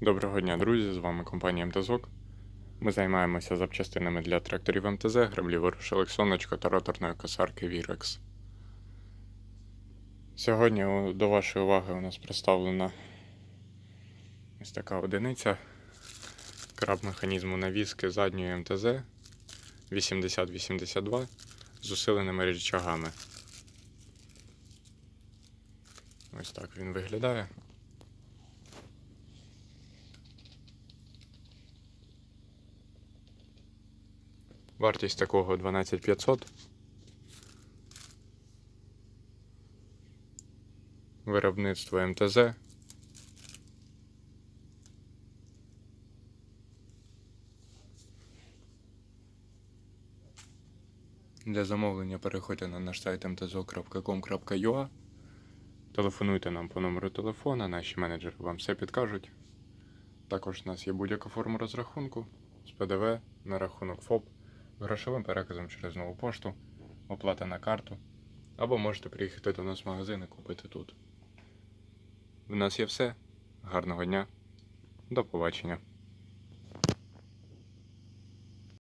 Доброго дня, друзі! З вами компанія МТЗОК. Ми займаємося запчастинами для тракторів МТЗ, граблів рушилок сонечко та роторної косарки Virex. Сьогодні до вашої уваги у нас представлена ось така одиниця краб механізму навіски задньої МТЗ 8082 з усиленими рычагами. Ось так він виглядає. Вартість такого 12500. Виробництво МТЗ. Для замовлення переходьте на наш сайт mtzo.com.ua Телефонуйте нам по номеру телефона, наші менеджери вам все підкажуть. Також у нас є будь-яка форма розрахунку з ПДВ на рахунок ФОП, грошовим переказом через нову пошту, оплата на карту. Або можете приїхати до нас в магазин і купити тут. В нас є все. Гарного дня. До побачення.